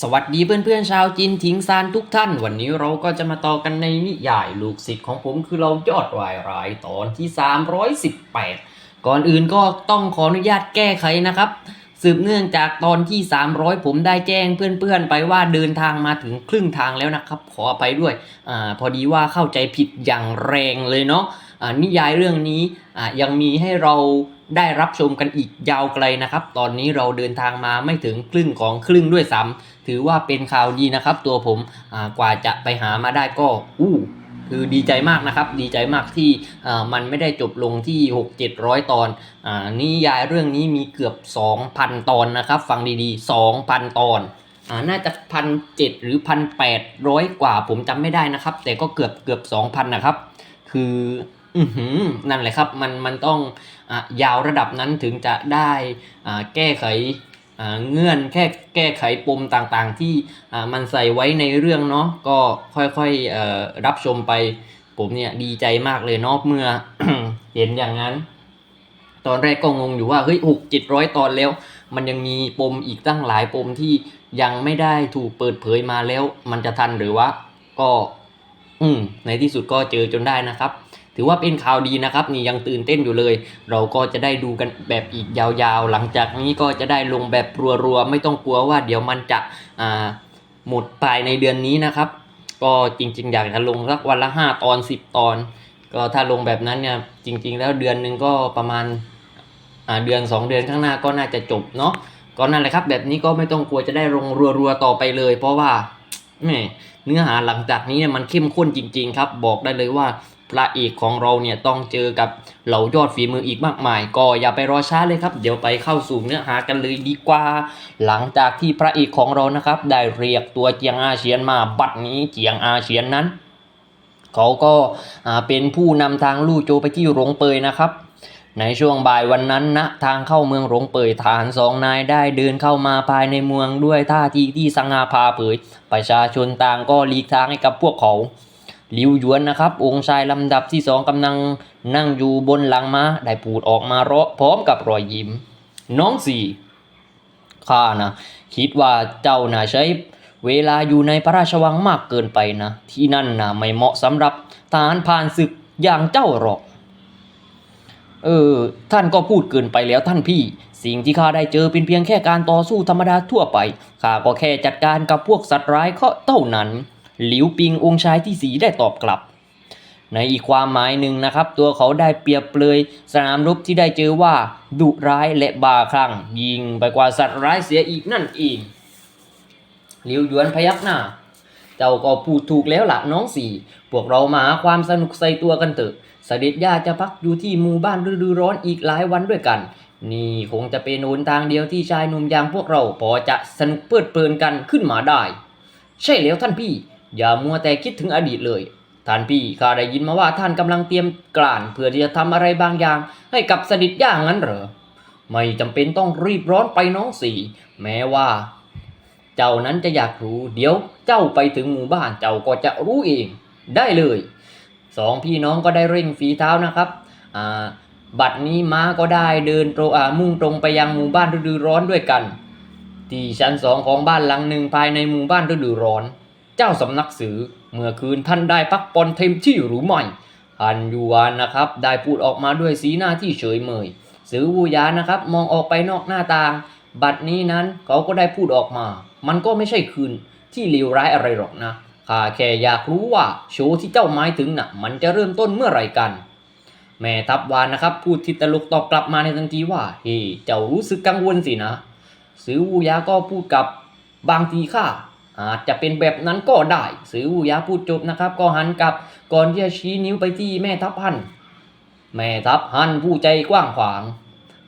สวัสดีเพื่อนๆชาวจีนทิ้งซานทุกท่าน วันนี้เราก็จะมาต่อกันในนิยายลูกศิษย์ของผมคือเรายอดวายร้ายตอนที่ 318 ก่อนอื่นก็ต้องขออนุญาตแก้ไขนะครับ สืบเนื่องจากตอนที่ 300 ผมได้แจ้งเพื่อนๆ ไปว่าเดินทางมาถึงครึ่งทางแล้วนะครับ ขออภัยด้วยอาพอดีว่าเข้าใจผิดอย่างแรงเลยเนาะอ่านิยายเรื่องนี้อ่ายังมีให้เราได้รับชมกันอีกยาวไกลนะครับ ตอนนี้เราเดินทางมาไม่ถึงครึ่งของครึ่งด้วยซ้ำ ถือว่าเป็นข่าวดีนะครับ ตัวผมกว่าจะไปหามาได้ก็อู้คือดีใจมากนะครับ ดีใจมากที่มันไม่ได้จบลงที่ 6 700 ตอนอ่านิยายเรื่องนี้มีเกือบ 2,000 ตอนนะครับ ฟังดีๆ 2,000 ตอนอน่าจะพันเจ็ดหรือพันแปดร้อยกว่าผมจำไม่ได้นะครับ แต่ก็เกือบเกือบสองพันนะครับ คืออือนั่นแหละครับ มันมันต้องอยาวระดับนั้นถึงจะได้แก้ไข เงื่อนแค่แก้ไขปมต่างๆ ที่มันใส่ไว้ในเรื่องเนาะก็ค่อยๆรับชมไปผมเนี่ยดีใจมากเลยเนาะเมื่อเห็นอย่างนั้น ตอนแรกก็งงอยู่ว่าเฮ้ยหกเจ็ดร้อยตอนแล้ว มันยังมีปมอีกตั้งหลายปมที่ยังไม่ได้ถูกเปิดเผยมาแล้ว มันจะทันหรือว่าก็ อืมในที่สุดก็เจอจนได้นะครับ ถือว่าเป็นข่าวดีนะครับนี่ยังตื่นเต้นอยู่เลย เราก็จะได้ดูกันแบบอีกยาวๆ หลังจากนี้ก็จะได้ลงแบบรัวๆ ไม่ต้องกลัวว่าเดี๋ยวมันจะหมดภายในเดือนนี้นะครับ ก็จริงๆ อยากจะลงสักวันละห้าตอนสิบตอน ก็ถ้าลงแบบนั้นเนี่ยจริง ๆ แล้วเดือนหนึ่งก็ประมาณาเดือนสองเดือนข้างหน้าก็น่าจะจบเนาะก็นั่นแหละครับ แบบนี้ก็ไม่ต้องกลัวจะได้ลงรัวๆต่อไปเลย เพราะว่าเนื้อหาหลังจากนี้เนี่ยมันเข้มข้นจริง ๆ ครับ บอกได้เลยว่า พระเอกของเราเนี่ยต้องเจอกับเหล่ายอดฝีมืออีกมากมาย ก็อย่าไปรอช้าเลยครับ เดี๋ยวไปเข้าสู่เนื้อหากันเลยดีกว่า หลังจากที่พระเอกของเรานะครับ ได้เรียกตัวเจียงอาเฉียนมาบัดนี้เจียงอาเฉียนนั้น เขาก็เป็นผู้นำทางลู่โจไปที่หลงเปยนะครับในช่วงบ่ายวันนั้นนะทางเข้าเมืองหลงเปยทหารสองนายได้เดินเข้ามาภายในเมืองด้วยท่าทีที่สง่าพาเผย ประชาชนต่างก็หลีกทางให้กับพวกเขา ลิวหยวนนะครับองค์ชายลำดับที่สองกำลังนั่งอยู่บนหลังม้าได้พูดออกมาเราะพร้อมกับรอยยิ้ม น้องสี่ข้านะ คิดว่าเจ้าน่ะใช้เวลาอยู่ในพระราชวังมากเกินไปนะ ที่นั่นน่ะไม่เหมาะสำหรับทหารผ่านศึกอย่างเจ้าหรอก เออ ท่านก็พูดเกินไปแล้วท่านพี่ สิ่งที่ข้าได้เจอเป็นเพียงแค่การต่อสู้ธรรมดาทั่วไปข้าก็แค่จัดการกับพวกสัตว์ร้ายเท่านั้น หลิวปิงองค์ชายที่สีได้ตอบกลับ ในอีกความหมายหนึ่งนะครับ ตัวเขาได้เปรียบเปรยสนามรบที่ได้เจอว่าดุร้ายและบาคลั่ง ยิงไปกว่าสัตว์ร้ายเสียอีกนั่นเองหลิวหยวนพยักหน้าเจ้าก็พูดถูกแล้วล่ะน้องสี่ พวกเรามาหาความสนุกใส่ตัวกันเถอะ เสด็จย่าจะพักอยู่ที่หมู่บ้านฤดูร้อนอีกหลายวันด้วยกัน นี่คงจะเป็นหนทางเดียวที่ชายหนุ่มอย่างพวกเราพอจะสนุกเพลิดเพลินกันขึ้นมาได้ ใช่แล้วท่านพี่ อย่ามัวแต่คิดถึงอดีตเลย ท่านพี่ข้าได้ยินมาว่าท่านกำลังเตรียมกลานเพื่อที่จะทำอะไรบางอย่าง ให้กับสด็จย่างั้นเหรอ ไม่จำเป็นต้องรีบร้อนไปน้องสี่ แม้ว่า เจ้านั้นจะอยากรู้ เดี๋ยวเจ้าไปถึงหมู่บ้านเจ้าก็จะรู้เอง ได้เลยสองพี่น้องก็ได้เร่งฝีเท้านะครับอ่าบัดนี้ม้าก็ได้เดินตรงอ่ามุ่งตรงไปยังหมู่บ้านฤดูร้อนด้วยกัน ที่ชั้นสองของบ้านหลังหนึ่งภายในหมู่บ้านฤดูร้อน เจ้าสำนักสือเมื่อคืนท่านได้พักผ่อนเต็มที่หรือไม่ฮันยูวานนะครับ ได้พูดออกมาด้วยสีหน้าที่เฉยเมยสือวูยานะครับ มองออกไปนอกหน้าต่าง บัดนี้นั้นเขาก็ได้พูดออกมา มันก็ไม่ใช่คืนที่เลวร้ายอะไรหรอกนะข้าแค่อยากรู้ว่าโชว์ที่เจ้าหมายถึงน่ะ มันจะเริ่มต้นเมื่อไหร่กัน แม่ทัพวานนะครับพูดทิดตลกตอบกลับมาในทันทีว่าเฮ้เจ้ารู้สึกกังวลสินะสือวูยาก็พูดกับบางทีข้า อาจจะเป็นแบบนั้นก็ได้สือวูยาพูดจบนะครับ ก็หันกลับก่อนที่จะชี้นิ้วไปที่แม่ทัพฮันแม่ทัพฮันผู้ใจกว้างขวาง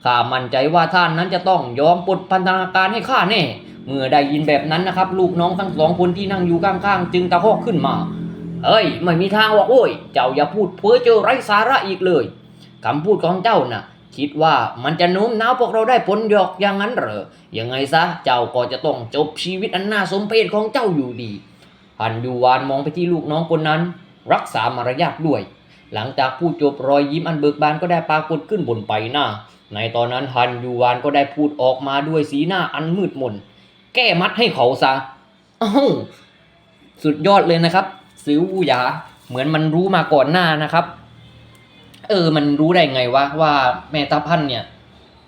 ข้ามั่นใจว่าท่านนั้นจะต้องยอมปลดพันธนาการให้ข้าแน่ เมื่อได้ยินแบบนั้นนะครับ ลูกน้องทั้งสองคนที่นั่งอยู่ข้างๆ จึงตะคอกขึ้นมา เฮ้ย ไม่มีทางหรอกโอ้ย เจ้าอย่าพูดเพ้อเจ้อไร้สาระอีกเลยคำพูดของเจ้าน่ะ คิดว่ามันจะโน้มน้าวพวกเราได้ผลดอกอย่างนั้นเหรอ ยังไงซะ เจ้าก็จะต้องจบชีวิตอันน่าสมเพชของเจ้าอยู่ดีฮันยูวานมองไปที่ลูกน้องคนนั้น รักษามารยาทด้วย หลังจากพูดจบรอยยิ้มอันเบิกบานก็ได้ปรากฏขึ้นบนใบหน้า ในตอนนั้นฮันยูวานก็ได้พูดออกมาด้วยสีหน้าอันมืดมน แก้มัดให้เขาซะอ้าวสุดยอดเลยนะครับ ซื้ออูหยาเหมือนมันรู้มาก่อนหน้านะครับ เออ มันรู้ได้ไงวะว่าแม่ทัพพันเนี่ย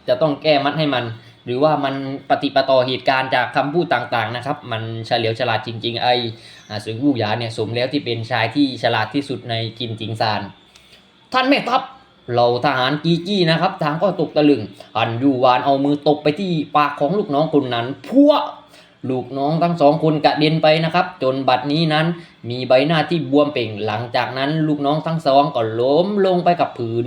จะต้องแก้มัดให้มัน หรือว่ามันปฏิปต่อเหตุการณ์จากคำพูดต่างๆนะครับ มันเฉลียวฉลาดจริง ๆ ไอ้สือวูหยาเนี่ยสมแล้วที่เป็นชายที่ฉลาดที่สุดในจินจิงซาน ท่านแม่ทัพเราทหารกีจี้นะครับทางก็ตกตะลึง อันยูวานเอามือตบไปที่ปากของลูกน้องคนนั้นพัว ลูกน้องทั้งสองคนกระเด็นไปนะครับ จนบัดนี้นั้นมีใบหน้าที่บวมเป่งหลังจากนั้น ลูกน้องทั้งสองก็ล้มลงไปกับพื้น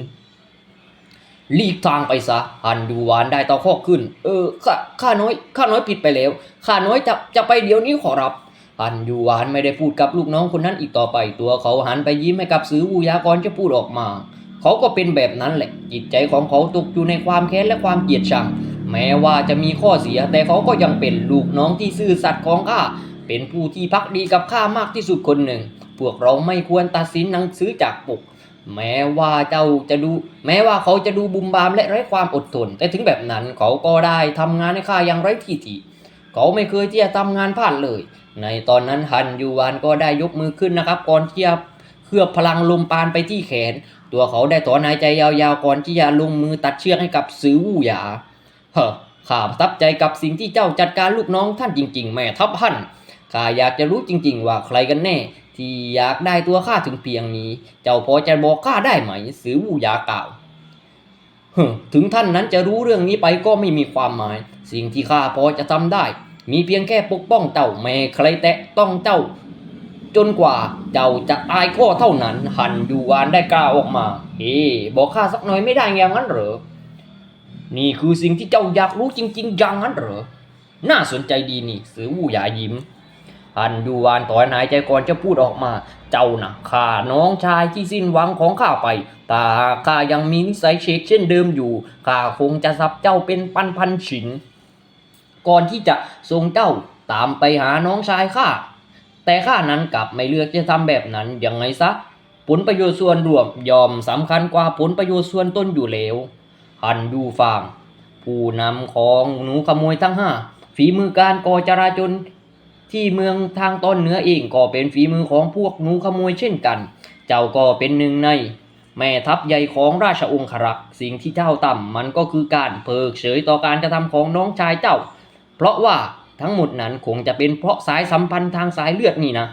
ลีกทางไปซะฮันดูวานได้ต่อข้อขึ้น เออข้าข้าน้อยข้าน้อยผิดไปแล้วข้าน้อยจะจะไปเดี๋ยวนี้ขอรับฮันดูวานไม่ได้พูดกับลูกน้องคนนั้นอีกต่อไปตัวเขาหันไปยิ้มให้กับซื้อวูยากรจะพูดออกมา เขาก็เป็นแบบนั้นแหละจิตใจของเขาตกอยู่ในความแค้นและความเกลียดชัง แม้ว่าจะมีข้อเสียแต่เขาก็ยังเป็นลูกน้องที่ซื่อสัตย์ของข้า เป็นผู้ที่พักดีกับข้ามากที่สุดคนหนึ่ง พวกเราไม่ควรตัดสินหนังสือจากปก แม้ว่าเจ้าจะดู แม้ว่าเขาจะดูบุมบามและไร้ความอดทน แต่ถึงแบบนั้นเขาก็ได้ทำงานให้ข้าอย่างไร้ที่ติเขาไม่เคยที่จะทำงานพลาดเลย ในตอนนั้นฮันยูวานก็ได้ยกมือขึ้นนะครับก่อนที่จะเคลือบพลังลมปานไปที่แขน ตัวเขาได้ถอนหายใจยาวๆก่อนที่จะลงมือตัดเชือกให้กับซือวู่หยา เฮ้อข้าประทับใจกับสิ่งที่เจ้าจัดการลูกน้องท่านจริง ๆ แม่ทัพฮั่นข้าอยากจะรู้จริง ๆ ว่าใครกันแน่ ที่อยากได้ตัวข้าถึงเพียงนี้ เจ้าพอจะบอกข้าได้ไหมซือวูยากล่าวฮถึงท่านนั้นจะรู้เรื่องนี้ไปก็ไม่มีความหมาย สิ่งที่ข้าพอจะทำได้ มีเพียงแค่ปกป้องเจ้าแม่ใครแตะต้องเจ้า จนกว่าเจ้าจะตายข้อเท่านั้น หันยูวานได้กล่าวออกมาเฮ้บอกข้าสักหน่อยไม่ได้อย่างนั้นเหรอ นี่คือสิ่งที่เจ้าอยากรู้จริง ๆ อย่างนั้นเหรอ น่าสนใจดีนี่สือวูหยายิ้มหันยูวานถอนหายใจก่อนจะพูดออกมา เจ้านะข้าน้องชายที่สิ้นหวังของข้าไป แต่ข้ายังมีนิสัยเชกเช่นเดิมอยู่ข้าคงจะสับเจ้าเป็นพันพันๆฉิน ก่อนที่จะส่งเจ้าตามไปหาน้องชายข้า แต่ข้านั้นกลับไม่เลือกจะทำแบบนั้นยังไงซะ ผลประโยชน์ส่วนรวมยอมสำคัญกว่าผลประโยชน์ส่วนตนอยู่แล้ว ฮันดูฟางผู้นำของหนูขโมยทั้งห้าฝีมือการก่อจราจนที่เมืองทางตอนเหนือเองก็เป็นฝีมือของพวกหนูขโมยเช่นกัน เจ้าก็เป็นหนึ่งใน แม่ทัพใหญ่ของราชองครักษ์สิ่งที่เจ้าทำมันก็คือการเพิกเฉยต่อการกระทำของน้องชายเจ้า เพราะว่าทั้งหมดนั้นคงจะเป็นเพราะสายสัมพันธ์ทางสายเลือดนี่นะ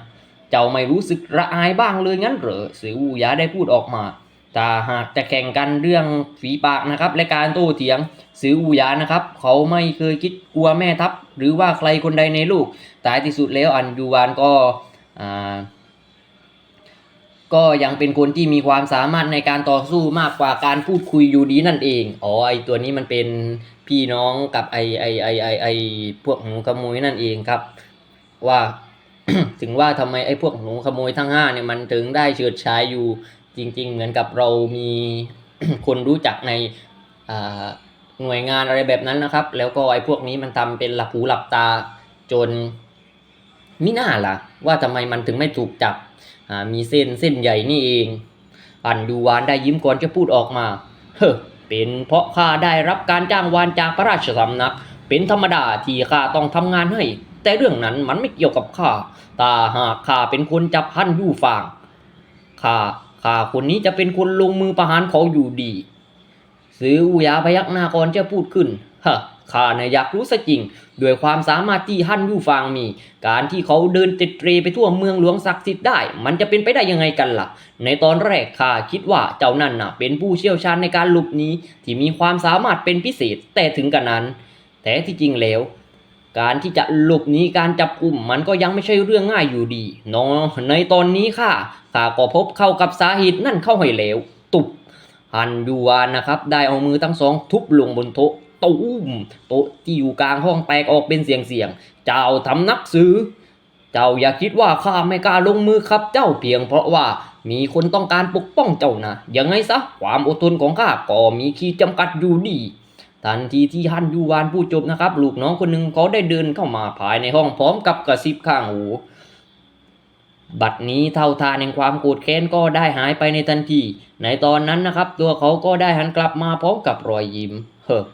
เจ้าไม่รู้สึกระอายบ้างเลยงั้นเหรอสือวูยาได้พูดออกมา ถ้าหากจะแข่งกันเรื่องฝีปากนะครับและการโต้เถียงสืออูยานะครับ เขาไม่เคยคิดกลัวแม่ทัพ หรือว่าใครคนใดในลูกท้ายที่สุดแล้วอันยูวานก็ก็ยังเป็นคนที่มีความสามารถในการต่อสู้มากกว่าการพูดคุยอยู่ดีนั่นเอง อ๋อไอตัวนี้มันเป็นพี่น้องกับไอไอไอไอไอพวกหนูขโมยนั่นเองครับ ว่าถึงว่าทำไมไอพวกหนูขโมยทั้งห้าเนี่ยมันถึงได้เฉิดฉายอยู่ จริง ๆ เหมือนกับเรามีคนรู้จักในหน่วยงานอะไรแบบนั้นนะครับ แล้วก็ไอ้พวกนี้มันทำเป็นหลับหูหลับตาจนมิน่าล่ะ ว่าทำไมมันถึงไม่ถูกจับมีเส้นเส้นใหญ่นี่เองอันดูวานได้ยิ้มก่อนจะพูดออกมา เฮ้เป็นเพราะข้าได้รับการจ้างวานจากพระราชสำนัก เป็นธรรมดาที่ข้าต้องทำงานให้ แต่เรื่องนั้นมันไม่เกี่ยวกับข้าแตาหากข้าเป็นคนจับพันยู่ฟางข้า ข้าคนนี้จะเป็นคนลงมือประหารเขาอยู่ดี ซื้ออุยาพยักหน้าก่อนจะพูดขึ้นฮะข้านี่ยอยากรู้ซะจริง ด้วยความสามารถที่ฮั่นยู่ฟางมี การที่เขาเดินเตร็ดเตรไปทั่วเมืองหลวงศักดิ์สิทธิ์ได้ มันจะเป็นไปได้ยังไงกันล่ะ ในตอนแรกข้าคิดว่าเจ้านั่นน่ะ เป็นผู้เชี่ยวชาญในการหลบหนีที่มีความสามารถเป็นพิเศษแต่ถึงกันนั้น แต่ที่จริงแล้ว การที่จะหลบหนีการจับกลุ่มมันก็ยังไม่ใช่เรื่องง่ายอยู่ดีเนาะในตอนนี้ค่ะข้าก็พบเข้ากับสาเหตุนั่นเข้าให้แล้ว ตุบฮันยูวานนะครับ ได้เอามือทั้งสองทุบลงบนโต๊ะตุ้มโต๊ะที่อยู่กลางห้องแตกออกเป็นเสียงเสียง เจ้าทำนักซื้อ เจ้าอย่าคิดว่าข้าไม่กล้าลงมือครับ เจ้าเพียงเพราะว่ามีคนต้องการปกป้องเจ้านะยังไงซะความอดทนของข้าก็มีขีดจำกัดอยู่ดี ทันทีที่ฮันยูวานพูดจบนะครับ ลูกน้องคนหนึ่งเขาได้เดินเข้ามาภายในห้องพร้อมกับกระซิบข้างหู บัดนี้เท่าทานแห่งความโกรธแค้นก็ได้หายไปในทันที ในตอนนั้นนะครับ ตัวเขาก็ได้หันกลับมาพร้อมกับรอยยิ้ม เฮ้อ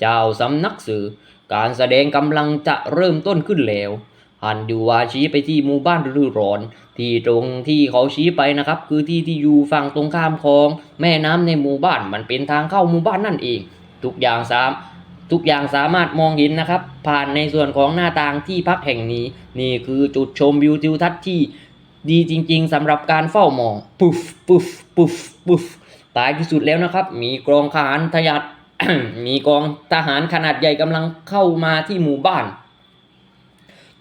เจ้าสำนักสื่อ การแสดงกำลังจะเริ่มต้นขึ้นแล้วฮันดูวาชี้ไปที่หมู่บ้านฤดูร้อน ที่ตรงที่เขาชี้ไปนะครับ คือที่ที่อยู่ฝั่งตรงข้ามของ แม่น้ำในหมู่บ้านมันเป็นทางเข้าหมู่บ้านนั่นเอง ทุกอย่างสามทุกอย่างสามารถมองเห็นนะครับ ผ่านในส่วนของหน้าต่างที่พักแห่งนี้ นี่คือจุดชมวิวทิวทัศน์ที่ดีจริง ๆสำหรับการเฝ้ามองปุ๊ฟปุ๊ฟปุ๊ฟปุ๊ฟตายที่สุดแล้วนะครับ มีกองทหารทยัดมีกองทหารขนาดใหญ่กำลังเข้ามาที่หมู่บ้าน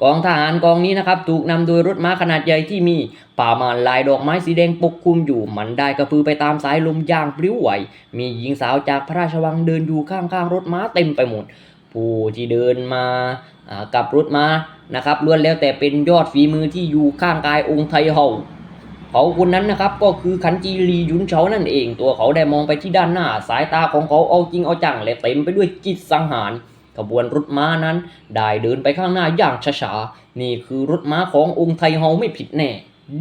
กองทหารกองนี้นะครับถูกนำโดยรถม้าขนาดใหญ่ที่มีป่ามานลายดอกไม้สีแดงปกคลุมอยู่ มันได้กระพือไปตามสายลมอย่างปลิวไหว มีหญิงสาวจากพระราชวังเดินอยู่ข้างๆรถม้าเต็มไปหมด ผู้ที่เดินมาอ่ากับรถม้านะครับล้วนแล้วแต่เป็นยอดฝีมือที่อยู่ข้างกายองค์ไทเฮาเขาคนนั้นนะครับก็คือขันจีรียุนเฉานั่นเอง ตัวเขาได้มองไปที่ด้านหน้า สายตาของเขาเอาจริงเอาจังและเต็มไปด้วยจิตสังหาร ขบวนรถม้านั้น ได้เดินไปข้างหน้าอย่างช้าๆ นี่คือรถม้าขององค์ไทเฮาไม่ผิดแน่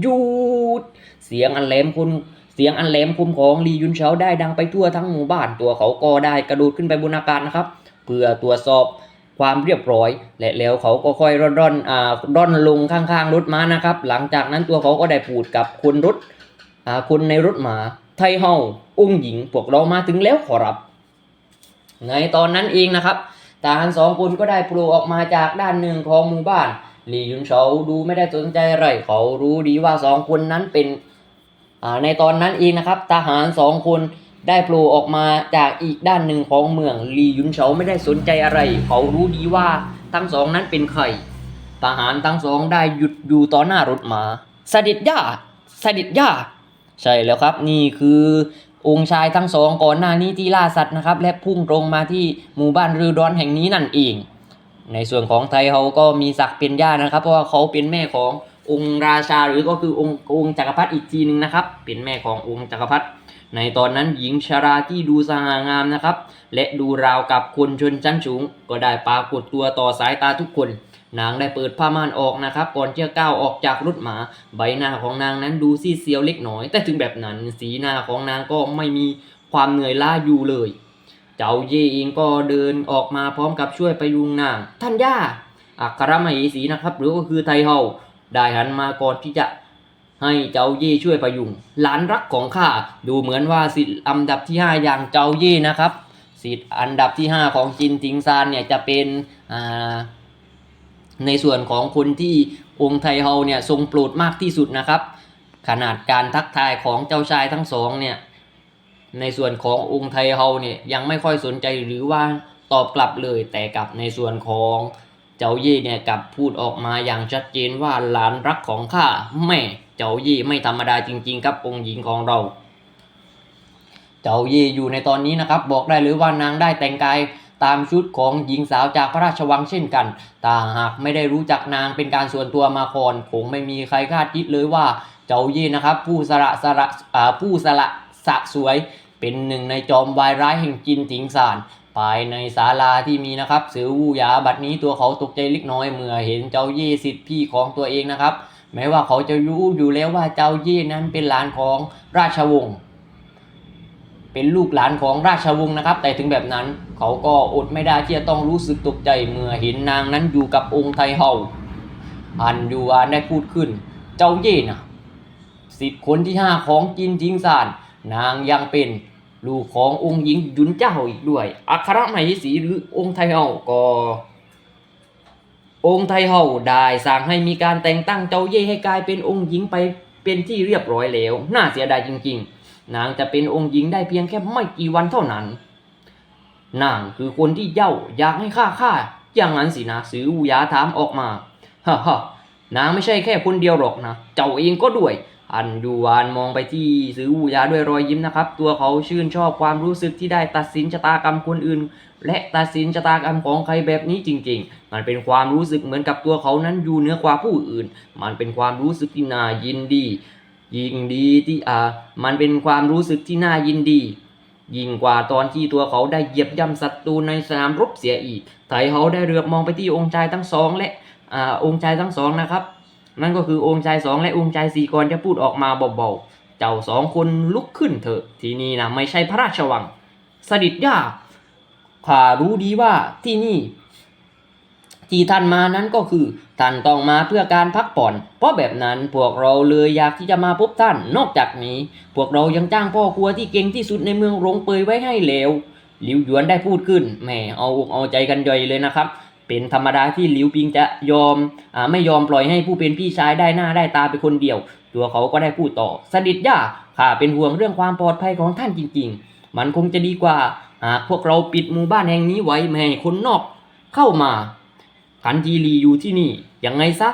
หยุด เสียงอันแหลมคมเสียงอันแหลมคมของลียุนเฉาได้ดังไปทั่วทั้งหมู่บ้านตัวเขาก็ได้กระโดดขึ้นไปบนอากาศนะครับ เพื่อตรวจสอบความเรียบร้อย และแล้วเขาก็ค่อยร่อนร่อนอ่าร่อนลงข้างๆรถม้านะครับ หลังจากนั้นตัวเขาก็ได้พูดกับคนรถอ่าคนในรถม้าไทเฮาองค์หญิงพวกเรามาถึงแล้วขอรับ ในตอนนั้นเองนะครับ ทหารสองคนก็ได้โผล่ออกมาจากด้านหนึ่งของหมู่บ้านหลี่ยุนเฉาดูไม่ได้สนใจอะไรเขารู้ดีว่าสองคนนั้นเป็นในตอนนั้นเองนะครับ ทหารสองคนได้โผล่ออกมาจากอีกด้านหนึ่งของเมืองหลี่ยุนเฉาไม่ได้สนใจอะไร เขารู้ดีว่าทั้งสองนั้นเป็นใครทหารทั้งสองได้หยุดอยู่ต่อหน้ารถมา เสด็จย่าเสด็จย่าใช่แล้วครับนี่คือ องค์ชายทั้งสองก่อนหน้านี้ที่ล่าสัตว์นะครับ และพุ่งตรงมาที่หมู่บ้านรือดอนแห่งนี้นั่นเอง ในส่วนของไทยเขาก็มีศักดิ์เป็นญานะครับ เพราะว่าเขาเป็นแม่ขององค์ราชาหรือก็คือองค์องค์จักรพรรดิอีกทีหนึ่งนะครับ เป็นแม่ขององค์จักรพรรดิในตอนนั้นหญิงชาราที่ดูสง่างามนะครับ และดูราวกับคนชนชั้นสูง ก็ได้ปรากฏตัวต่อสายตาทุกคน นางได้เปิดผ้าม่านออกนะครับก่อนจะก้าวออกจากรถหมา ใบหน้าของนางนั้นดูซีเซียวเล็กน้อย แต่ถึงแบบนั้นสีหน้าของนางก็ไม่มีความเหนื่อยล้าอยู่เลย เจ้าเย่เองก็เดินออกมาพร้อมกับช่วยประยุงนาง ท่านย่าอัครมเหสีนะครับ หรือก็คือไทเฮาได้หันมาก่อนที่จะให้เจ้าเย่ช่วยประยุงหลานรักของข้าดูเหมือนว่าสิทธิ์อันดับที่ห้าอย่างเจ้าเย่นะครับ สิทธิ์อันดับที่ห้าของจินทิงซานเนี่ยจะเป็นอ่า ในส่วนของคนที่องค์ไทเฮาเนี่ยทรงโปรดมากที่สุดนะครับ ขนาดการทักทายของเจ้าชายทั้งสองเนี่ยในส่วนขององค์ไทเฮาเนี่ยยังไม่ค่อยสนใจหรือว่าตอบกลับเลยแต่กับในส่วนของเจ้าเย่เนี่ยกับพูดออกมาอย่างชัดเจนว่าหลานรักของข้าแม่เจ้าเย่ไม่ธรรมดาจริง ๆ ครับองค์หญิงของเรา เจ้าเย่อยู่ในตอนนี้นะครับ บอกได้เลยว่านางได้แต่งกาย ตามชุดของหญิงสาวจากพระราชวังเช่นกันแต่หากไม่ได้รู้จักนางเป็นการส่วนตัวมาก่อนคงไม่มีใครคาดคิดเลยว่า เจ้าเย่นะครับ ผู้สละสละผู้สละสะสวย เป็นหนึ่งในจอมวายร้ายแห่งจินถิงซานภายในศาลาที่มีนะครับเสือวูยาบัดนี้ตัวเขาตกใจเล็กน้อยเมื่อเห็นเจ้าเย่สิทธิพี่ของตัวเองนะครับแม้ว่าเขาจะรู้อยู่แล้วว่าเจ้าเย่นั้นเป็นหลานของราชวงศ์ เป็นลูกหลานของราชวงศ์นะครับ แต่ถึงแบบนั้นเขาก็อดไม่ได้ที่จะต้องรู้สึกตกใจเมื่อเห็นนางนั้นอยู่กับองค์ไทเฮาอันยูอานได้พูดขึ้น เจ้าเย่นะสิทธิ์คนที่ห้าของจินทิงซาน นางยังเป็นลูกขององค์หญิงยุนเจ้าอีกด้วย อัครมเหสีหรือองค์ไทเฮาก็องค์ไทเฮาได้สั่งให้มีการแต่งตั้งเจ้าเย่ให้กลายเป็นองค์หญิงไปเป็นที่เรียบร้อยแล้ว น่าเสียดายจริง ๆ นางจะเป็นองค์หญิงได้เพียงแค่ไม่กี่วันเท่านั้น นางคือคนที่เย้าอยากให้ข้าฆ่าอย่างนั้นสินะสืออูยาถามออกมาฮ่าฮ่านางไม่ใช่แค่คนเดียวหรอกนะ เจ้าเองก็ด้วย อันยูวานมองไปที่สืออูยาด้วยรอยยิ้มนะครับ ตัวเขาชื่นชอบความรู้สึกที่ได้ตัดสินชะตากรรมคนอื่น และตัดสินชะตากรรมของใครแบบนี้จริง ๆ มันเป็นความรู้สึกเหมือนกับตัวเขานั้นอยู่เหนือกว่าผู้อื่น มันเป็นความรู้สึกที่น่ายินดี ยิ่งดีที่อ่ามันเป็นความรู้สึกที่น่ายินดี ยิ่งกว่าตอนที่ตัวเขาได้เหยียบย่ำศัตรูในสนามรบเสียอีกไทเขาได้เรือบมองไปที่องค์ชายทั้งสองและอ่าองค์ชายทั้งสองนะครับ นั่นก็คือองค์ชายสองและองค์ชายสี่ก่อนจะพูดออกมาเบาๆเจ้าสองคนลุกขึ้นเถอะ ที่นี่นะไม่ใช่พระราชวัง สดิษยาข้ารู้ดีว่าที่นี่ ที่ท่านมานั้นก็คือ ท่านต้องมาเพื่อการพักผ่อน เพราะแบบนั้นพวกเราเลยอยากที่จะมาพบท่าน นอกจากนี้ พวกเรายังจ้างพ่อครัวที่เก่งที่สุดในเมืองหลงเปยไว้ให้แล้วหลิวหยวนได้พูดขึ้นแหมเอาอกเอาใจกันย่อยเลยนะครับ เป็นธรรมดาที่หลิวปิงจะยอมอไม่ยอมปล่อยให้ผู้เป็นพี่ชายได้หน้าได้ตาไปคนเดียว ตัวเขาก็ได้พูดต่อสดิษย่าข้าเป็นห่วงเรื่องความปลอดภัยของท่านจริง ๆ มันคงจะดีกว่าหากพวกเราปิดหมู่บ้านแห่งนี้ไว้ไม่ให้คนนอก เข้ามา ขันจีรีอยู่ที่นี่ ยังไงซะ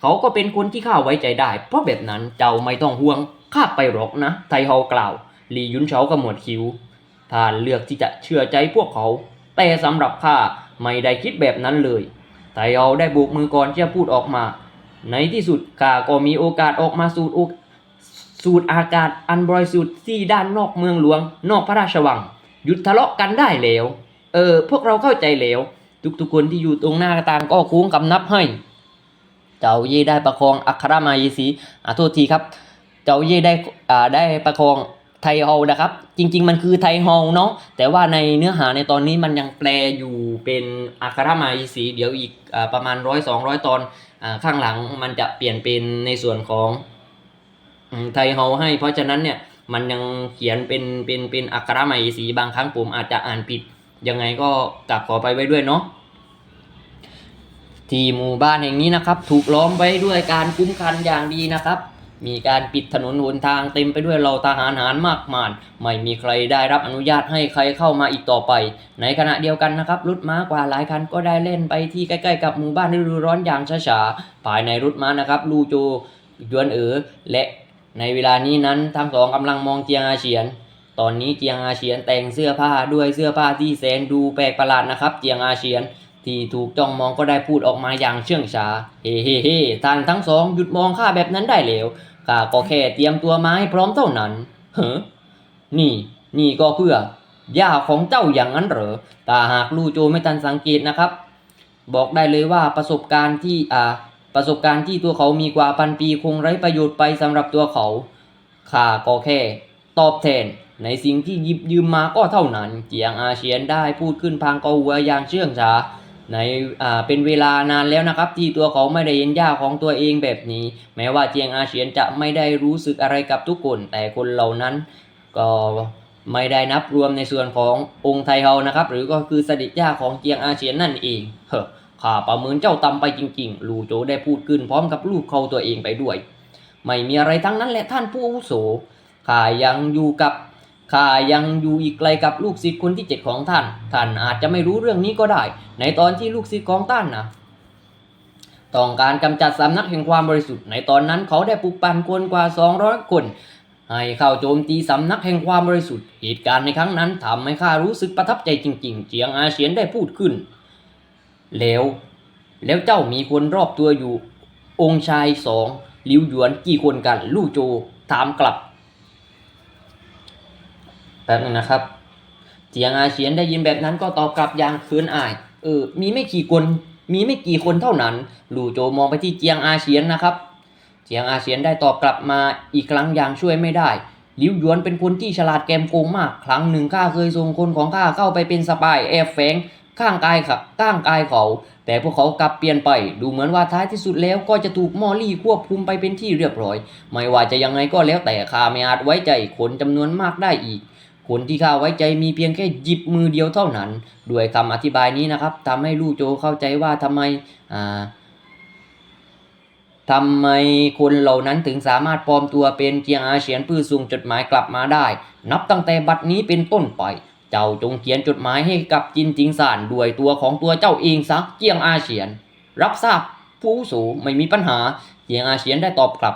เขาก็เป็นคนที่ข้าไว้ใจได้ เพราะแบบนั้นเจ้าไม่ต้องห่วง ข้าไปหรอกนะ ไทเฮากล่าว ลียุนเฉาก็หมวดคิ้วท่านเลือกที่จะเชื่อใจพวกเขา แต่สำหรับข้าไม่ได้คิดแบบนั้นเลย ไทเฮาได้โบกมือก่อนที่จะพูดออกมา ในที่สุดข้าก็มีโอกาสออกมาสูดอกสูดอากาศอันบริสุทธิ์ที่ด้านนอกเมืองหลวง นอกพระราชวัง หยุดทะเลาะกันได้แล้ว เออ พวกเราเข้าใจแล้ว ทุกๆคนที่อยู่ตรงหน้าต่างก็โค้งกำนับให้ เจ้าเย่ได้ประคองอัครมายสีอ่าโทษทีครับ เจ้าเย่ได้อ่าได้ประคองไทฮอลนะครับ จริง ๆ มันคือไทฮอลเนาะแต่ว่าในเนื้อหาในตอนนี้มันยังแปลอยู่เป็นอัครมายสีเดี๋ยวอีกอ่าประมาณร้อยสองร้อยตอนอ่าข้างหลังมันจะเปลี่ยนเป็นในส่วนของไทฮอลให้ เพราะฉะนั้นเนี่ยมันยังเขียนเป็นเป็นเป็นอัครมายสีบางครั้งผมอาจจะอ่านผิด ยังไงก็กลับขอไปไว้ด้วยเนาะที่หมู่บ้านแห่งนี้นะครับ ถูกล้อมไว้ด้วยการคุ้มกันอย่างดีนะครับ มีการปิดถนนหนทางเต็มไปด้วยเหล่าทหารหารมากมายไม่มีใครได้รับอนุญาตให้ใครเข้ามาอีกต่อไป ในขณะเดียวกันนะครับรถม้ากว่าหลายคันก็ได้เล่นไปที่ใกล้ๆกับหมู่บ้านฤดูร้อนอย่างช้าๆภายในรถม้านะครับ ลูโจยวนเอ๋อและในเวลานี้นั้นทั้งสองกำลังมองเจียงอาเฉียน ตอนนี้เจียงอาเฉียนแต่งเสื้อผ้าด้วยเสื้อผ้าที่แสนดูแปลกประหลาดนะครับ เจียงอาเฉียนที่ถูกจ้องมองก็ได้พูดออกมาอย่างเชื่องช้า เฮ้เฮ้เฮ้ท่านทั้งสองหยุดมองข้าแบบนั้นได้แล้วข้าก็แค่เตรียมตัวมาให้พร้อมเท่านั้น เฮ้นี่ นี่ก็เพื่อย่าของเจ้าอย่างนั้นเหรอแต่หากลู่โจไม่ทันสังเกตนะครับ บอกได้เลยว่าประสบการณ์ที่อ่าประสบการณ์ที่ตัวเขามีกว่าพันปีคงไร้ประโยชน์ไปสำหรับตัวเขาข้าก็แค่ ตอบแทน ในสิ่งที่หยิบยืมมาก็เท่านั้น เจียงอาเฉียนได้พูดขึ้นพางกอหัวอย่างเชื่องช้าในอ่าเป็นเวลานานแล้วนะครับ ที่ตัวเขาไม่ได้เห็นย่าของตัวเองแบบนี้ แม้ว่าเจียงอาเฉียนจะไม่ได้รู้สึกอะไรกับทุกคน แต่คนเหล่านั้น ก็ไม่ได้นับรวมในส่วนขององค์ไทเฮานะครับ หรือก็คือสดิษย่าของเจียงอาเฉียนนั่นเองเฮ้ข้าประเมินเจ้าต่ำไปจริงๆ ลูโจได้พูดขึ้นพร้อมกับลูกเขาตัวเองไปด้วย ไม่มีอะไรทั้งนั้นแหละท่านผู้อาวุโสข้ายังอยู่กับ ข้ายังอยู่อีกไกลกับลูกศิษย์คนที่เจ็ดของท่าน ท่านอาจจะไม่รู้เรื่องนี้ก็ได้ ในตอนที่ลูกศิษย์ของท่านนะต้องการกำจัดสำนักแห่งความบริสุทธิ์ ในตอนนั้นเขาได้ปลุกปั่นคนกว่า 200 คน ให้เข้าโจมตีสำนักแห่งความบริสุทธิ์ เหตุการณ์ในครั้งนั้นทำให้ข้ารู้สึกประทับใจจริง ๆ เจียงอาเฉียนได้พูดขึ้น แล้ว แล้วเจ้ามีคนรอบตัวอยู่ องค์ชายสองลิวหยวนกี่คนกัน ลู่โจถามกลับ แป๊บนึงนะครับเจียงอาเฉียนได้ยินแบบนั้นก็ตอบกลับอย่างเขินอาย เออ มีไม่กี่คน มีไม่กี่คนเท่านั้นลู่โจมองไปที่เจียงอาเฉียนนะครับ เจียงอาเฉียนได้ตอบกลับมาอีกครั้งอย่างช่วยไม่ได้หลิวหยวนเป็นคนที่ฉลาดแกมโกงมาก ครั้งหนึ่งข้าเคยส่งคนของข้าเข้าไปเป็นสปายแอบแฝงข้างกายขับข้างกายเขา แต่พวกเขากลับเปลี่ยนไป ดูเหมือนว่าท้ายที่สุดแล้วก็จะถูกมอลลี่ควบคุมไปเป็นที่เรียบร้อย ไม่ว่าจะยังไงก็แล้วแต่ข้าไม่อาจไว้ใจคนจำนวนมากได้อีก คนที่ข้าไว้ใจมีเพียงแค่หยิบมือเดียวเท่านั้น ด้วยคำอธิบายนี้นะครับทำให้ลู่โจเข้าใจว่าทำไมอ่าทำไมคนเหล่านั้นถึงสามารถปลอมตัวเป็นเจียงอาเฉียนเพื่อส่งจดหมายกลับมาได้ นับตั้งแต่บัดนี้เป็นต้นไป เจ้าจงเขียนจดหมายให้กับจินจิงซานด้วยตัวของตัวเจ้าเองซะเจียงอาเฉียน รับทราบผู้อาวุโสไม่มีปัญหา เจียงอาเฉียนได้ตอบกลับ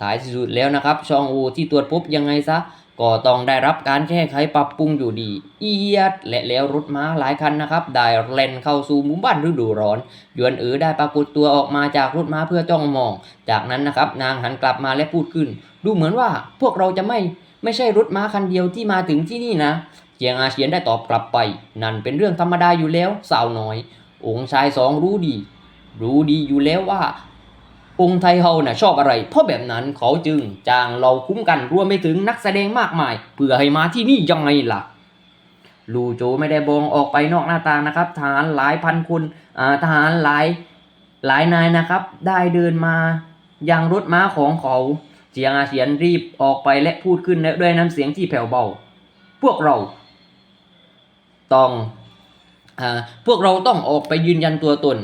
ท้ายสุดแล้วนะครับ ชองอูที่ตรวจพบยังไงซะ ก็ต้องได้รับการแก้ไขปรับปรุงอยู่ดี เอียด และแล้วรถม้าหลายคันนะครับ ได้เล่นเข้าสู่หมู่บ้านฤดูร้อน ยวนเอ๋อได้ปรากฏตัวออกมาจากรถม้าเพื่อจ้องมอง จากนั้นนะครับนางหันกลับมาและพูดขึ้น ดูเหมือนว่าพวกเราจะไม่ไม่ใช่รถม้าคันเดียวที่มาถึงที่นี่นะเจียงอาเฉียนได้ตอบกลับไป นั่นเป็นเรื่องธรรมดาอยู่แล้วสาวน้อย องค์ชายสองรู้ดี รู้ดีอยู่แล้วว่า องค์ไทยเฮาน่ะชอบอะไร เพราะแบบนั้นเขาจึงจ้างเราคุ้มกันรวมไปถึงนักแสดงมากมาย เพื่อให้มาที่นี่ยังไงล่ะลูโจไม่ได้บองออกไปนอกหน้าต่างนะครับ ทหารหลายพันคนอ่าทหารหลายหลายนายนะครับ ได้เดินมายังรถม้าของเขาเจียงอาเฉียนรีบออกไปและพูดขึ้นด้วยน้ำเสียงที่แผ่วเบา พวกเราต้องอ่าพวกเราต้องออกไปยืนยันตัวตน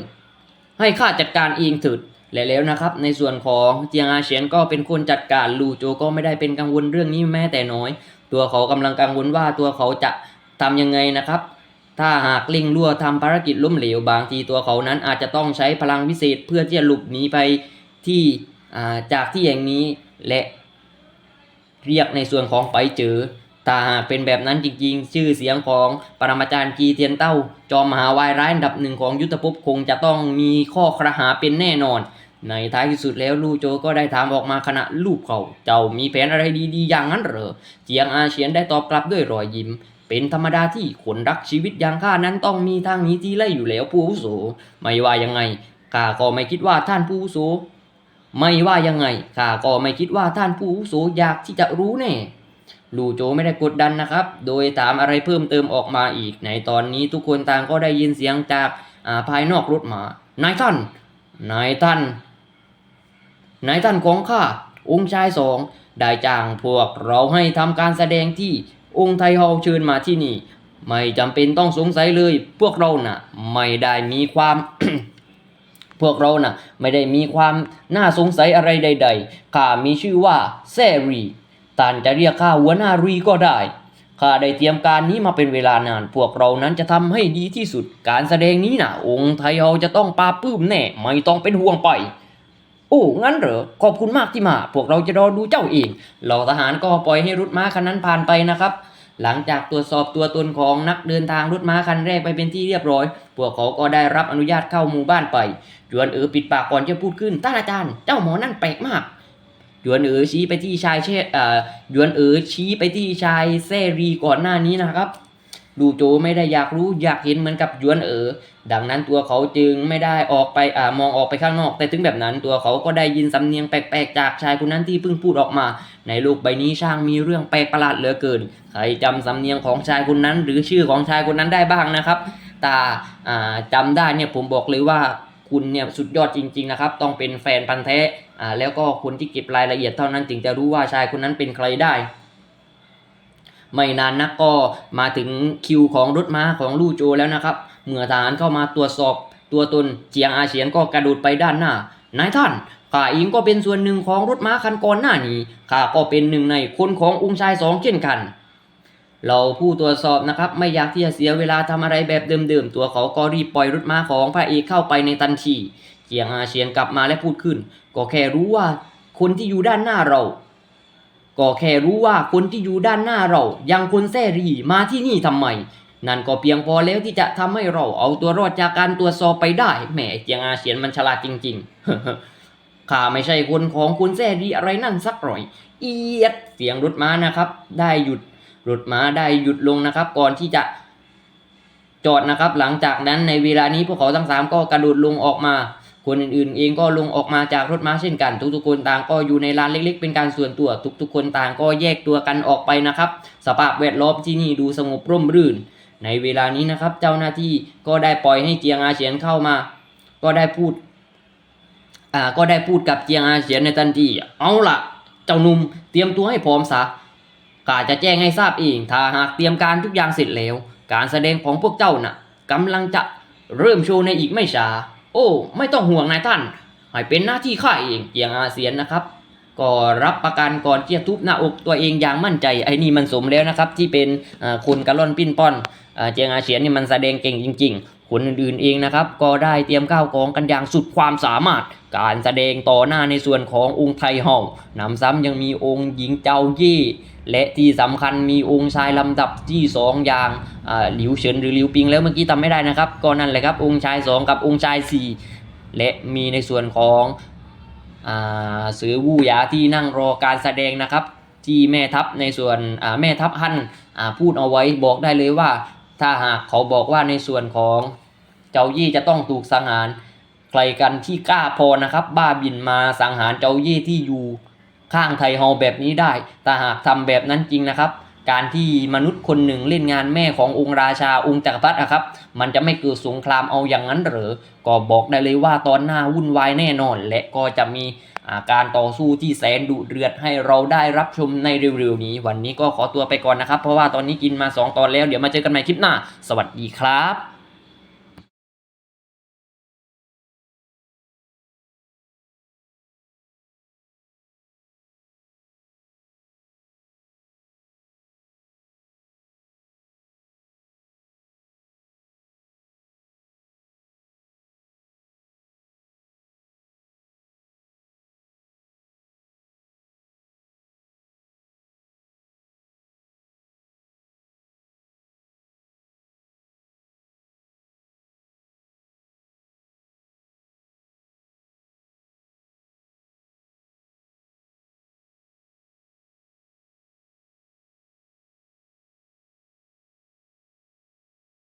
ให้ข้าจัดการเองเถิด และแล้วนะครับ ในส่วนของเจียงอาเฉียนก็เป็นคนจัดการลูโจก็ไม่ได้เป็นกังวลเรื่องนี้แม้แต่น้อย ตัวเขากำลังกังวลว่าตัวเขาจะทำยังไงนะครับ ถ้าหากล่งรั่วทำภารกิจล้มเหลวบางทีตัวเขานั้นอาจจะต้องใช้พลังวิเศษเพื่อที่จะหลบหนีไปที่าจากที่แห่งนี้และเรียกในส่วนของไปเจอถ้าหากเป็นแบบนั้นจริงๆ ชื่อเสียงของปรมาจารย์กีเทียนเต้า จอมมหาวายร้ายอันดับหนึ่งของยุทธภพคงจะต้องมีข้อครหาเป็นแน่นอน ในท้ายที่สุดแล้วลู่โจก็ได้ถามออกมาขณะลูบเขาเจ้ามีแผนอะไรดีๆ อย่างนั้นเหรอ เจียงอาเฉียนได้ตอบกลับด้วยรอยยิ้ม เป็นธรรมดาที่คนรักชีวิตอย่างข้านั้นต้องมีทางหนี้ที่ไล่อยู่แล้วผู้อาวุโสไม่ว่ายังไงข้าก็ไม่คิดว่าท่านผู้อาวุโสไม่ว่ายังไงข้าก็ไม่คิดว่าท่านผู้อาวุโสอยากที่จะรู้แน่ลูโจไม่ได้กดดันนะครับ โดยถามอะไรเพิ่มเติมออกมาอีก ในตอนนี้ทุกคนต่างก็ได้ยินเสียงจากาภายนอกรถมา นายท่าน นายท่าน นายท่านของข้าองค์ชายสองได้จ้างพวกเราให้ทำการแสดงที่องค์ไทเฮาเชิญมาที่นี่ ไม่จำเป็นต้องสงสัยเลย พวกเราน่ะไม่ได้มีความ พวกเราน่ะไม่ได้มีความน่าสงสัยอะไรใด ๆ ข้ามีชื่อว่าแซรีท่านจะเรียกข้าหัวหน้ารีก็ได้ข้าได้เตรียมการนี้มาเป็นเวลานาน พวกเรานั้นจะทำให้ดีที่สุด การแสดงนี้น่ะองค์ไทเฮาจะต้องปาบปลื้มแน่ ไม่ต้องเป็นห่วงไป โอ้งั้นเหรอ ขอบคุณมากที่มา พวกเราจะรอดูเจ้าเอง เหล่าทหารก็ปล่อยให้รถม้าคันนั้นผ่านไปนะครับ หลังจากตรวจสอบตัวตนของนักเดินทางรถม้าคันแรกไปเป็นที่เรียบร้อย พวกเขาก็ได้รับอนุญาตเข้าหมู่บ้านไปจวนเอ๋อปิดปากก่อนจะพูดขึ้นท่านอาจารย์ เจ้าหมอนั่นแปลกมากหยวนเอ๋อชี้ไปที่ชายเช่อหยวนเอ๋อชี้ไปที่ชายเซรีก่อนหน้านี้นะครับ ดูโจไม่ได้อยากรู้อยากเห็นเหมือนกับยวนเอ๋อดังนั้นตัวเขาจึงไม่ได้ออกไปอ่ามองออกไปข้างนอก แต่ถึงแบบนั้นตัวเขาก็ได้ยินสำเนียงแปลกๆจากชายคนนั้นที่เพิ่งพูดออกมา ในโลกใบนี้ช่างมีเรื่องแปลกประหลาดเหลือเกิน ใครจำสำเนียงของชายคนนั้น หรือชื่อของชายคนนั้นได้บ้างนะครับตาอ่าจำได้เนี่ยผมบอกเลยว่าคุณเนี่ยสุดยอดจริง ๆ นะครับ ต้องเป็นแฟนพันธ์แท้อ่าแล้วก็คนที่เก็บรายละเอียดเท่านั้นถึงจะรู้ว่าชายคนนั้นเป็นใครได้ ไม่นานนักก็มาถึงคิวของรถม้าของลู่โจแล้วนะครับ เมื่อทหารเข้ามาตรวจสอบตัวตนเจียงอาเฉียนก็กระโดดไปด้านหน้านายท่านข้าเองก็เป็นส่วนหนึ่งของรถม้าคันก่อนหน้านี้ข้าก็เป็นหนึ่งในคนขององค์ชายสองเช่นกัน เราผู้ตรวจสอบนะครับ ไม่อยากที่จะเสียเวลาทำอะไรแบบเดิมๆ ตัวเขาก็รีบปล่อยรถม้าของพระเอกเข้าไปในทันทีเจียงอาเฉียนกลับมาและพูดขึ้น ก็แค่รู้ว่าคนที่อยู่ด้านหน้าเรา ก็แค่รู้ว่าคนที่อยู่ด้านหน้าเรายังคนแซ่รีมาที่นี่ทำไม นั่นก็เพียงพอแล้วที่จะทำให้เราเอาตัวรอดจากการตรวจสอบไปได้แหมเจียงอาเฉียนมันฉลาดจริง ๆ ข้าไม่ใช่คนของคุณแซ่รีอะไรนั่นสักหน่อย เอียดเสียงรถม้านะครับ ได้หยุดรถม้าได้หยุดลงนะครับ ก่อนที่จะจอดนะครับ หลังจากนั้นในเวลานี้พวกเขาทั้งสามก็กระโดดลงออกมา คนอื่นๆ เองก็ลงออกมาจากรถม้าเช่นกัน ทุกๆคนต่างก็อยู่ในลานเล็ก ๆ เป็นการส่วนตัว ทุกๆ คนต่างก็แยกตัวกันออกไปนะครับ สภาพแวดล้อมที่นี่ดูสงบร่มรื่น ในเวลานี้นะครับ เจ้าหน้าที่ก็ได้ปล่อยให้เจียงอาเฉียนเข้ามา ก็ได้พูดอ่าก็ได้พูดกับเจียงอาเฉียนในทันทีเอาล่ะ เจ้าหนุ่มเตรียมตัวให้พร้อมซะข้าจะแจ้งให้ทราบเองถ้าหากเตรียมการทุกอย่างเสร็จแล้ว การแสดงของพวกเจ้าน่ะกำลังจะเริ่มโชว์ในอีกไม่ช้า โอ้ ไม่ต้องห่วงนายท่านให้เป็นหน้าที่ข้าเองเจียงอาเซียนนะครับก็รับประกันก่อนที่จะทุบหน้าอกตัวเองอย่างมั่นใจไอ้นี่มันสมแล้วนะครับ ที่เป็นคุณกะล่อนปิ้นป้อนเจียงอาเซียนนี่มันแสดงเก่งจริง ๆ คนอื่นๆเองนะครับ ก็ได้เตรียมข้าวของกันอย่างสุดความสามารถ การแสดงต่อหน้าในส่วนขององค์ไทยเฮานำซ้ำยังมีองค์หญิงเจ้าเย่และที่สำคัญมีองค์ชายลำดับที่สองอย่างหลิวเฉินหรือหลิวปิงแล้วเมื่อกี้จำไม่ได้นะครับ ก็นั่นแหละครับองค์ชายสองกับองค์ชายสี่และมีในส่วนของอ่าสือวู่หยาที่นั่งรอการแสดงนะครับที่แม่ทัพในส่วนแม่ทัพฮั่นพูดเอาไว้บอกได้เลยว่า ถ้าหากเขาบอกว่าในส่วนของ เจ้ายี่จะต้องถูกสังหารใครกันที่กล้าพอนะครับ บ้าบินมาสังหารเจ้ายี่ที่อยู่ข้างไทเฮาแบบนี้ได้ถ้าหากทำแบบนั้นจริงนะครับ การที่มนุษย์คนหนึ่งเล่นงานแม่ขององค์ราชาองค์จักรพรรดิอะครับ มันจะไม่เกิดสงครามเอาอย่างนั้นหรือ ก็บอกได้เลยว่าตอนหน้าวุ่นวายแน่นอน และก็จะมีาการต่อสู้ที่แสนดุเดือดให้เราได้รับชมในเร็วๆนี้ วันนี้ก็ขอตัวไปก่อนนะครับ เพราะว่าตอนนี้กินมา 2 ตอนแล้ว เดี๋ยวมาเจอกันใหม่คลิปหน้า สวัสดีครับ